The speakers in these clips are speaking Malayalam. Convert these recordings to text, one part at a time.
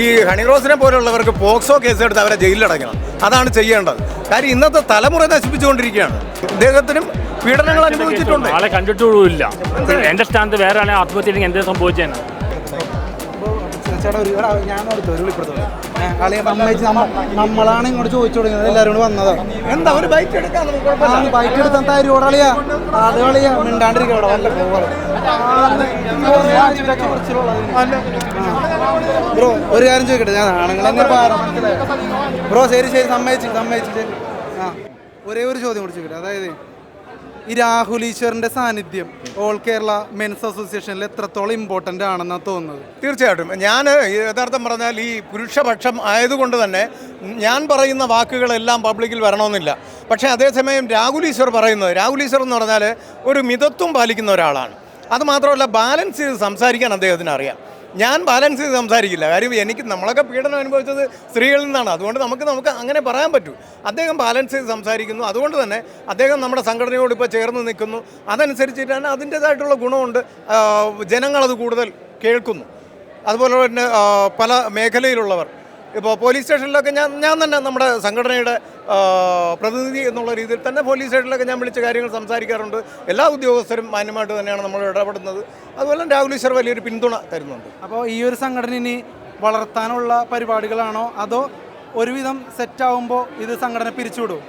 ഈ ഹണി റോസിനെ പോലുള്ളവർക്ക് പോക്സോ കേസ് എടുത്ത് അവരെ ജയിലിലടയ്ക്കണം. അതാണ് ചെയ്യേണ്ടത്. കാര്യം ഇന്നത്തെ തലമുറ നശിപ്പിച്ചുകൊണ്ടിരിക്കുകയാണ്. ഇദ്ദേഹത്തിനും പീഡനങ്ങൾ അനുഭവിച്ചിട്ടുണ്ട്. ആളെ കണ്ടിട്ടുമില്ല. എന്റെ സ്ഥാനത്ത് വേറെ ആളെ ആത്മഹത്യ എന്തേ സംഭവിച്ചേനെ? സമ്മതിച്ച് നമ്മളാണ് ഇങ്ങോട്ട് ചോദിച്ചു തുടങ്ങിയത് എല്ലാവരും കൂടി വന്നതാണ് എന്താ ഒരു ബൈക്ക് എടുക്കാൻ. ബൈക്ക് എടുത്താൽ തരുവോട് കളിയാ അത് കളിയാ. മിണ്ടാണ്ടിരിക്കും അവിടെ വല്ല ബ്രോ ഒരു കാര്യം ചോദിക്കട്ടെ? ഞാൻ ആണുങ്ങളെ ബ്രോ ശരി ശരി സമ്മതിച്ചു സമ്മതിച്ചു ശരി. ആ ഒരേ ഒരു ചോദ്യം കൂടി ചോദിക്കട്ടെ. അതായത് ഈ രാഹുൽ ഈശ്വറിന്റെ സാന്നിധ്യം ഓൾ കേരള മെൻസ് അസോസിയേഷനിൽ എത്രത്തോളം ഇമ്പോർട്ടന്റ് ആണെന്നാണ് തോന്നുന്നത്? തീർച്ചയായിട്ടും. ഞാൻ യഥാർത്ഥം പറഞ്ഞാൽ ഈ പുരുഷപക്ഷം ആയതുകൊണ്ട് തന്നെ ഞാൻ പറയുന്ന വാക്കുകളെല്ലാം പബ്ലിക്കിൽ വരണമെന്നില്ല. പക്ഷേ അതേസമയം രാഹുൽ ഈശ്വർ പറയുന്നത് രാഹുൽ ഈശ്വർ എന്ന് പറഞ്ഞാൽ ഒരു മിതത്വം പാലിക്കുന്ന ഒരാളാണ്. അത് മാത്രമല്ല ബാലൻസ് ചെയ്ത് സംസാരിക്കാൻ അദ്ദേഹത്തിന് അറിയാം. ഞാൻ ബാലൻസ് ചെയ്ത് സംസാരിക്കില്ല. കാര്യം എനിക്ക് നമ്മളൊക്കെ പീഡനം അനുഭവിച്ചത് സ്ത്രീകളിൽ നിന്നാണ്. അതുകൊണ്ട് നമുക്ക് നമുക്ക് അങ്ങനെ പറയാൻ പറ്റൂ. അദ്ദേഹം ബാലൻസ് ചെയ്ത് സംസാരിക്കുന്നു. അതുകൊണ്ട് തന്നെ അദ്ദേഹം നമ്മുടെ സംഘടനയോട് ഇപ്പോൾ ചേർന്ന് നിൽക്കുന്നു. അതനുസരിച്ചിട്ട് തന്നെ അതിന്റേതായിട്ടുള്ള ഗുണമുണ്ട്. ജനങ്ങളത് കൂടുതൽ കേൾക്കുന്നു. അതുപോലെ തന്നെ പല മേഖലയിലുള്ളവർ. ഇപ്പോൾ പോലീസ് സ്റ്റേഷനിലൊക്കെ ഞാൻ ഞാൻ തന്നെ നമ്മുടെ സംഘടനയുടെ പ്രതിനിധി എന്നുള്ള രീതിയിൽ തന്നെ പോലീസ് സ്റ്റേഷനിലൊക്കെ ഞാൻ വിളിച്ച കാര്യങ്ങൾ സംസാരിക്കാറുണ്ട്. എല്ലാ ഉദ്യോഗസ്ഥരും മാന്യമായിട്ട് തന്നെയാണ് നമ്മൾ ഇടപെടുന്നത്. അതുപോലെ രാഹുൽ ഈശ്വർ വലിയൊരു പിന്തുണ തരുന്നുണ്ട്. അപ്പോൾ ഈ ഒരു സംഘടന ഇനി വളർത്താനുള്ള പരിപാടികളാണോ? അതോ ഒരുവിധം സെറ്റാവുമ്പോൾ ഇത് സംഘടന പിരിച്ചുവിടും?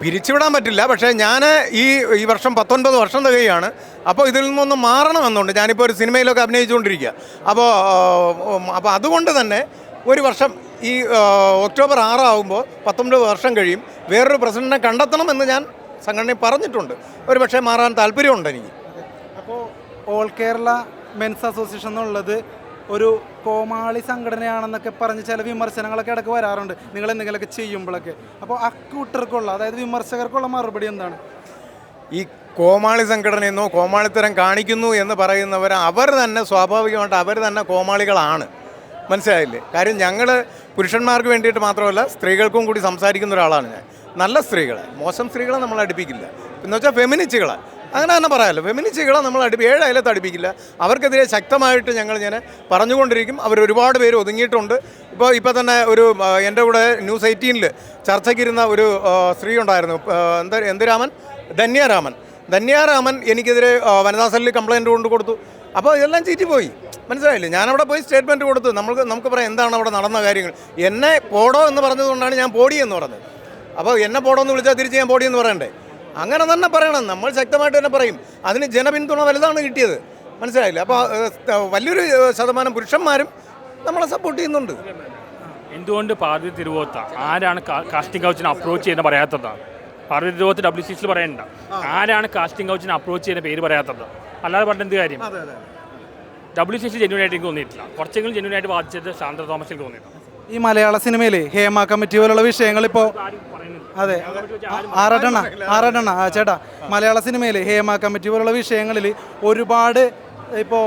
പിരിച്ചുവിടാൻ പറ്റില്ല. പക്ഷേ ഞാൻ ഈ ഈ വർഷം പത്തൊൻപത് വർഷം തികയാണ് അപ്പോൾ ഇതിൽ നിന്നൊന്ന് മാറണമെന്നുണ്ട്. ഞാനിപ്പോൾ ഒരു സിനിമയിലൊക്കെ അഭിനയിച്ചുകൊണ്ടിരിക്കുക. അപ്പോൾ അപ്പോൾ അതുകൊണ്ട് തന്നെ ഒരു വർഷം ഈ ഒക്ടോബർ ആറാവുമ്പോൾ പത്തൊമ്പത് വർഷം കഴിയും. വേറൊരു പ്രസിഡന്റിനെ കണ്ടെത്തണമെന്ന് ഞാൻ സംഘടനയിൽ പറഞ്ഞിട്ടുണ്ട്. ഒരു പക്ഷേ മാറാൻ താല്പര്യമുണ്ട് എനിക്ക്. അപ്പോൾ ഓൾ കേരള മെൻസ് അസോസിയേഷൻ എന്നുള്ളത് ഒരു കോമാളി സംഘടനയാണെന്നൊക്കെ പറഞ്ഞ് ചില വിമർശനങ്ങളൊക്കെ ഇടയ്ക്ക് വരാറുണ്ട്. നിങ്ങൾ എന്തെങ്കിലുമൊക്കെ ചെയ്യുമ്പോഴൊക്കെ. അപ്പോൾ അക്കൂട്ടർക്കുള്ള അതായത് വിമർശകർക്കുള്ള മറുപടി എന്താണ്? ഈ കോമാളി സംഘടനയെന്നോ കോമാളിത്തരം കാണിക്കുന്നു എന്ന് പറയുന്നവർ അവർ തന്നെ സ്വാഭാവികമായിട്ട് അവർ തന്നെ കോമാളികളാണ്. മനസ്സിലായില്ലേ? കാര്യം ഞങ്ങൾ പുരുഷന്മാർക്ക് വേണ്ടിയിട്ട് മാത്രമല്ല സ്ത്രീകൾക്കും കൂടി സംസാരിക്കുന്ന ഒരാളാണ് ഞാൻ. നല്ല സ്ത്രീകളെ. മോശം സ്ത്രീകളെ നമ്മൾ അടുപ്പിക്കില്ല. എന്ന് വെച്ചാൽ ഫെമിനിസ്റ്റുകളെ. അങ്ങനെ തന്നെ പറയാമല്ലോ ഫെമിനിസ്റ്റുകളെ നമ്മൾ അടുപ്പി ഏഴ് അടുപ്പിക്കില്ല. അവർക്കെതിരെ ശക്തമായിട്ട് ഞങ്ങൾ ഞാൻ പറഞ്ഞുകൊണ്ടിരിക്കും. അവർ ഒരുപാട് പേര് ഒതുങ്ങിയിട്ടുണ്ട്. ഇപ്പോൾ ഇപ്പോൾ തന്നെ ഒരു എന്റെ കൂടെ ന്യൂസ് എയ്റ്റീനിൽ ചർച്ചയ്ക്കിരുന്ന ഒരു സ്ത്രീ ഉണ്ടായിരുന്നു. എന്താ എന്ത് എന്തിരാമൻ ധന്യാരാമൻ ധന്യാരാമൻ എനിക്കെതിരെ വനിതാ സെല്ലിൽ കംപ്ലയിന്റ് കൊണ്ട് കൊടുത്തു. അപ്പോൾ ഇതെല്ലാം ചീറ്റിപ്പോയി. മനസ്സിലായില്ലേ? ഞാനവിടെ പോയി സ്റ്റേറ്റ്മെന്റ് കൊടുത്തു. നമുക്ക് നമുക്ക് പറയാം എന്താണ് അവിടെ നടന്ന കാര്യങ്ങൾ. എന്നെ പോടോ എന്ന് പറഞ്ഞതുകൊണ്ടാണ് ഞാൻ പോടി എന്ന് പറഞ്ഞത്. അപ്പോൾ എന്നെ പോടോ എന്ന് വിളിച്ചാൽ തിരിച്ച് ഞാൻ പോടി എന്ന് പറയണ്ടേ? അങ്ങനെ തന്നെ പറയണം. നമ്മൾ ശക്തമായിട്ട് തന്നെ പറയും. അതിന് ജനപിന്തുണ വലുതാണ് കിട്ടിയത്. മനസ്സിലായില്ല? അപ്പോൾ വലിയൊരു ശതമാനം പുരുഷന്മാരും നമ്മളെ സപ്പോർട്ട് ചെയ്യുന്നുണ്ട്. എന്തുകൊണ്ട് പാർവതി തിരുവോത്ത? ആരാണ് കാസ്റ്റിംഗ് കൗച്ചിനെ അപ്രോച്ച് ചെയ്യുന്ന പറയാത്തത്? പാർവതി തിരുവോത്ത് ഡബ്ല്യു സിക്സിൽ പറയണ്ട. ആരാണ് കാസ്റ്റിംഗ് കൗച്ചിനെ അപ്രോച്ച് ചെയ്യുന്ന പേര് പറയാത്തത്? അല്ലാതെ പറഞ്ഞ എന്ത് കാര്യം? ഡബ്ല്യു സി സി ജെന്യൂൻ ആയിട്ട് എനിക്ക് തോന്നിയിട്ടില്ല. കുറച്ചെങ്കിലും ജെന്യൂൻ ആയിട്ട് ബാധിച്ചത് ശാന്ത തോമസിൽ തോന്നിയിട്ടുണ്ട്. ഈ മലയാള സിനിമയിലെ ഹേമ കമ്മിറ്റി പോലുള്ള വിഷയങ്ങൾ ഇപ്പോൾ അതെ. ആറടണ ആറടണ ആ ചേട്ടാ. മലയാള സിനിമയിൽ ഹേമ കമ്മിറ്റി പോലുള്ള വിഷയങ്ങളിൽ ഒരുപാട് ഇപ്പോൾ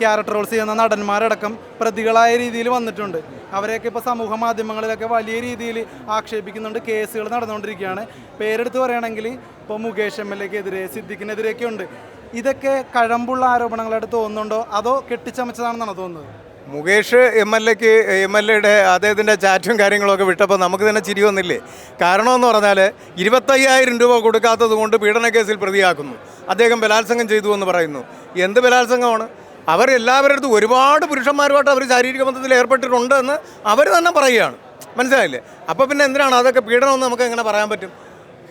ക്യാരക്ടർ റോൾസ് ചെയ്യുന്ന നടന്മാരടക്കം പ്രതികളായ രീതിയിൽ വന്നിട്ടുണ്ട്. അവരെയൊക്കെ ഇപ്പോൾ സമൂഹ മാധ്യമങ്ങളിലൊക്കെ വലിയ രീതിയിൽ ആക്ഷേപിക്കുന്നുണ്ട്. കേസുകൾ നടന്നുകൊണ്ടിരിക്കുകയാണ്. പേരെടുത്ത് പറയുകയാണെങ്കിൽ ഇപ്പോൾ മുകേഷ് എം എൽ എക്കെതിരെ സിദ്ദിഖിനെതിരെയൊക്കെ ഉണ്ട്. ഇതൊക്കെ കഴമ്പുള്ള ആരോപണങ്ങളായിട്ട് തോന്നുന്നുണ്ടോ? അതോ കെട്ടിച്ചമച്ചതാണെന്നാണോ തോന്നുന്നത്? മുകേഷ് എം എൽ എക്ക് എം എൽ എയുടെ അദ്ദേഹത്തിന്റെ ചാറ്റും കാര്യങ്ങളൊക്കെ വിട്ടപ്പോൾ നമുക്ക് തന്നെ ചിരി വന്നില്ലേ? കാരണമെന്ന് പറഞ്ഞാൽ ഇരുപത്തയ്യായിരം രൂപ കൊടുക്കാത്തത് കൊണ്ട് പീഡന കേസിൽ പ്രതിയാക്കുന്നു. അദ്ദേഹം ബലാത്സംഗം ചെയ്തു എന്ന് പറയുന്നു. എന്ത് ബലാത്സംഗമാണ്? അവരെല്ലാവരുടെ അടുത്തും ഒരുപാട് പുരുഷന്മാരുമായിട്ട് അവർ ശാരീരിക ബന്ധത്തിൽ ഏർപ്പെട്ടിട്ടുണ്ട് എന്ന് അവർ തന്നെ പറയുകയാണ്. മനസ്സിലായില്ലേ? അപ്പോൾ പിന്നെ എന്തിനാണ് അതൊക്കെ പീഡനമെന്ന് നമുക്ക് എങ്ങനെ പറയാൻ പറ്റും?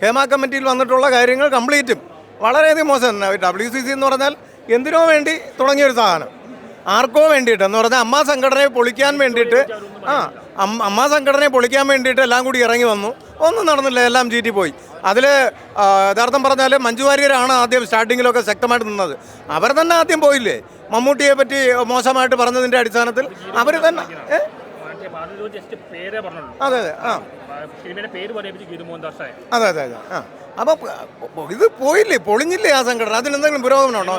ഹേമ കമ്മിറ്റിയിൽ വന്നിട്ടുള്ള കാര്യങ്ങൾ കംപ്ലീറ്റും. വളരെയധികം മോശം ഡബ്ല്യു സി സി എന്ന് പറഞ്ഞാൽ എന്തിനോ വേണ്ടി തുടങ്ങിയ ഒരു സാധനം. ആർക്കോ വേണ്ടിയിട്ട്. എന്ന് പറഞ്ഞാൽ അമ്മ സംഘടനയെ പൊളിക്കാൻ വേണ്ടിയിട്ട്. ആ അമ്മ സംഘടനയെ പൊളിക്കാൻ വേണ്ടിയിട്ട് എല്ലാം കൂടി ഇറങ്ങി വന്നു. ഒന്നും നടന്നില്ല. എല്ലാം ചീറ്റി പോയി. അതിൽ യഥാർത്ഥം പറഞ്ഞാൽ മഞ്ജു വാര്യരാണ് ആദ്യം സ്റ്റാർട്ടിങ്ങിലൊക്കെ ശക്തമായിട്ട് നിന്നത്. അവർ തന്നെ ആദ്യം പോയില്ലേ? മമ്മൂട്ടിയെ പറ്റി മോശമായിട്ട് പറഞ്ഞതിന്റെ അടിസ്ഥാനത്തിൽ അവർ തന്നെ അതെ അതെ ആ. അതെ അതെ ആ. അപ്പം ഇത് പോയില്ലേ? പൊളിഞ്ഞില്ലേ ആ സംഘടന? അതിനെന്തെങ്കിലും പുരോഗമനമുണ്ടോ?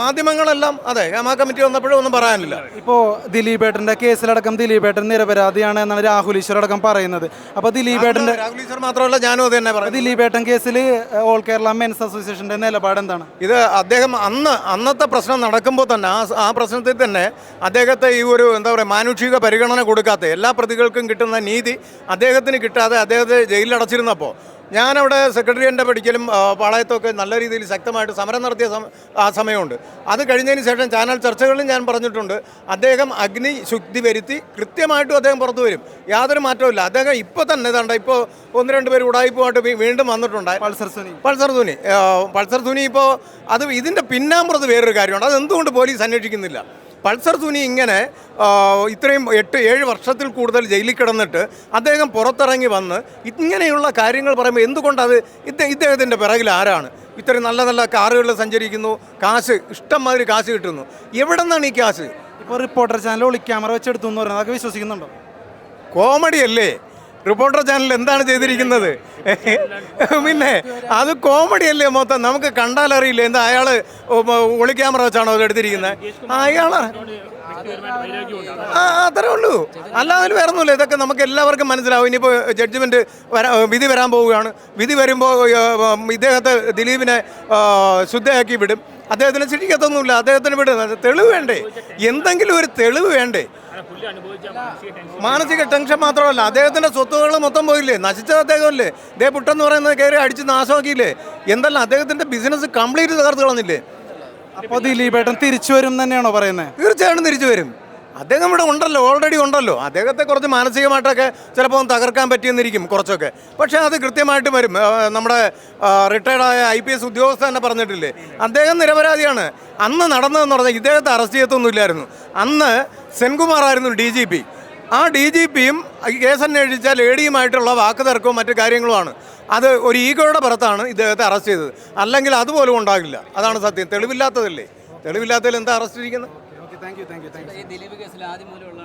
മാധ്യമങ്ങളെല്ലാം അതെ ആ കമ്മിറ്റി വന്നപ്പോഴും ഒന്നും പറയാനില്ല. ഇപ്പോൾ ദിലീപേട്ടന്റെ കേസിലടക്കം ദിലീപേട്ടൻ നിരപരാധിയാണ് എന്നാണ് രാഹുൽ ഈശ്വർ അടക്കം പറയുന്നത്. അപ്പോൾ ദിലീപേട്ടന്റെ രാഹുൽ ഈശ്വർ മാത്രമല്ല ഞാനും അത് തന്നെ പറയുന്നത്. ദിലീപേട്ടൻ കേസിൽ ഓൾ കേരള മെൻസ് അസോസിയേഷന്റെ നിലപാട് എന്താണ്? ഇത് അദ്ദേഹം അന്ന് അന്നത്തെ പ്രശ്നം നടക്കുമ്പോൾ തന്നെ ആ ആ പ്രശ്നത്തിൽ തന്നെ അദ്ദേഹത്തെ ഈ ഒരു എന്താ പറയുക മാനുഷിക പരിഗണന കൊടുക്കാത്ത എല്ലാ പ്രതികൾക്കും കിട്ടുന്ന നീതി അദ്ദേഹത്തിന് കിട്ടാതെ അദ്ദേഹത്തെ ജയിലിലടച്ചിരുന്നപ്പോൾ ഞാനവിടെ സെക്രട്ടറിയന്റെ പഠിക്കലും പാളയത്തൊക്കെ നല്ല രീതിയിൽ ശക്തമായിട്ട് സമരം നടത്തിയ ആ സമയമുണ്ട്. അത് കഴിഞ്ഞതിന് ശേഷം ചാനൽ ചർച്ചകളിലും ഞാൻ പറഞ്ഞിട്ടുണ്ട് അദ്ദേഹം അഗ്നി ശുദ്ധി വരുത്തി കൃത്യമായിട്ടും അദ്ദേഹം പുറത്തു വരും. യാതൊരു മാറ്റവും അദ്ദേഹം ഇപ്പോൾ തന്നെ ഇതാണ്ട് ഇപ്പോൾ ഒന്ന് രണ്ട് പേര് ഉടായ്പുമായിട്ട് വീണ്ടും വന്നിട്ടുണ്ട് Pulsar Suni. Pulsar Suni. Pulsar Suni ഇപ്പോൾ അത് ഇതിന്റെ പിന്നാമ്പുറത്ത് വേറൊരു കാര്യമുണ്ട്. അത് എന്തുകൊണ്ട് പോലീസ് അന്വേഷിക്കുന്നില്ല? പൾസർ സുനി ഇങ്ങനെ ഇത്രയും എട്ട് ഏഴ് വർഷത്തിൽ കൂടുതൽ ജയിലിൽ കിടന്നിട്ട് അദ്ദേഹം പുറത്തിറങ്ങി വന്ന് ഇങ്ങനെയുള്ള കാര്യങ്ങൾ പറയുമ്പോൾ എന്തുകൊണ്ടത് ഇദ്ദേഹത്തിന്റെ പിറകിൽ ആരാണ്? ഇത്രയും നല്ല നല്ല കാറുകളിൽ സഞ്ചരിക്കുന്നു കാശ് ഇഷ്ടം മാതിരി കാശ് കിട്ടുന്നു. എവിടെ നിന്നാണ് ഈ കാശ്? ഇപ്പോൾ റിപ്പോർട്ടർ ചാനൽ ഒളിക്യാമറ വെച്ചെടുത്തു എന്ന് പറയുന്നത് അതൊക്കെ വിശ്വസിക്കുന്നുണ്ടോ? കോമഡി അല്ലേ റിപ്പോർട്ടർ ചാനൽ എന്താണ് ചെയ്തിരിക്കുന്നത്? പിന്നെ അത് കോമഡി അല്ലേ മൊത്തം? നമുക്ക് കണ്ടാൽ അറിയില്ല? എന്താ അയാൾ ഒളി ക്യാമറ വെച്ചാണോ അത് എടുത്തിരിക്കുന്നത്? അയാളാ ആ അത്രേ ഉള്ളൂ. അല്ലാതെ വേറെ ഒന്നുമില്ല. ഇതൊക്കെ നമുക്ക് എല്ലാവർക്കും മനസ്സിലാവും. ഇനിയിപ്പോൾ ജഡ്ജ്മെന്റ് വരാ വിധി വരാൻ പോവുകയാണ്. വിധി വരുമ്പോൾ ഇദ്ദേഹത്തെ ദിലീപിനെ ശുദ്ധയാക്കി വിടും. അദ്ദേഹത്തിന് ശിക്ഷിക്കത്തൊന്നുമില്ല അദ്ദേഹത്തിന് വിടും. തെളിവ് വേണ്ടേ? എന്തെങ്കിലും ഒരു തെളിവ് വേണ്ടേ? മാനസിക ടെൻഷൻ മാനസിക ടെൻഷൻ മാത്രമല്ല അദ്ദേഹത്തിന്റെ സ്വത്തുകൾ മൊത്തം പോയില്ലേ? നശിച്ചത് അദ്ദേഹമല്ലേ? ദേ പുട്ടെന്ന് പറയുന്നത് കയറി അടിച്ച് നാശമാക്കിയില്ലേ? എന്തല്ല അദ്ദേഹത്തിന്റെ ബിസിനസ് കംപ്ലീറ്റ് തകർത്ത് കളഞ്ഞില്ലേ? അപ്പോൾ ദിലീപേട്ടൻ തിരിച്ചു വരും തന്നെയാണോ പറയുന്നത് തീർച്ചയായിട്ടും തിരിച്ചു വരും. അദ്ദേഹം ഇവിടെ ഉണ്ടല്ലോ ഓൾറെഡി ഉണ്ടല്ലോ. അദ്ദേഹത്തെ കുറച്ച് മാനസികമായിട്ടൊക്കെ ചിലപ്പോൾ തകർക്കാൻ പറ്റിയെന്നിരിക്കും കുറച്ചൊക്കെ. പക്ഷേ അത് കൃത്യമായിട്ട് വരും. നമ്മുടെ റിട്ടയർഡായ ഐ പി എസ് ഉദ്യോഗസ്ഥ തന്നെ പറഞ്ഞിട്ടില്ലേ? അദ്ദേഹം നിരപരാധിയാണ്. അന്ന് നടന്നതെന്ന് പറഞ്ഞാൽ ഇദ്ദേഹത്തെ അറസ്റ്റ് ചെയ്യത്തൊന്നുമില്ലായിരുന്നു. അന്ന് സെൻകുമാർ ആയിരുന്നു ഡി ജി പി. ആ ഡി ജി പിയും കേസ് അന്വേഷിച്ചാൽ എ ഡിയുമായിട്ടുള്ള വാക്ക് തർക്കവും മറ്റു കാര്യങ്ങളുമാണ്. അത് ഒരു ഈഗോയുടെ പുറത്താണ് ഇദ്ദേഹത്തെ അറസ്റ്റ് ചെയ്തത്. അല്ലെങ്കിൽ അതുപോലും ഉണ്ടാകില്ല. അതാണ് സത്യം. തെളിവില്ലാത്തതല്ലേ? തെളിവില്ലാത്തതിൽ എന്താ അറസ്റ്റ് ഇരിക്കുന്നത്? Thank you thank you thank you Dileep കേസിൽ ആദ്യം മുതലുള്ള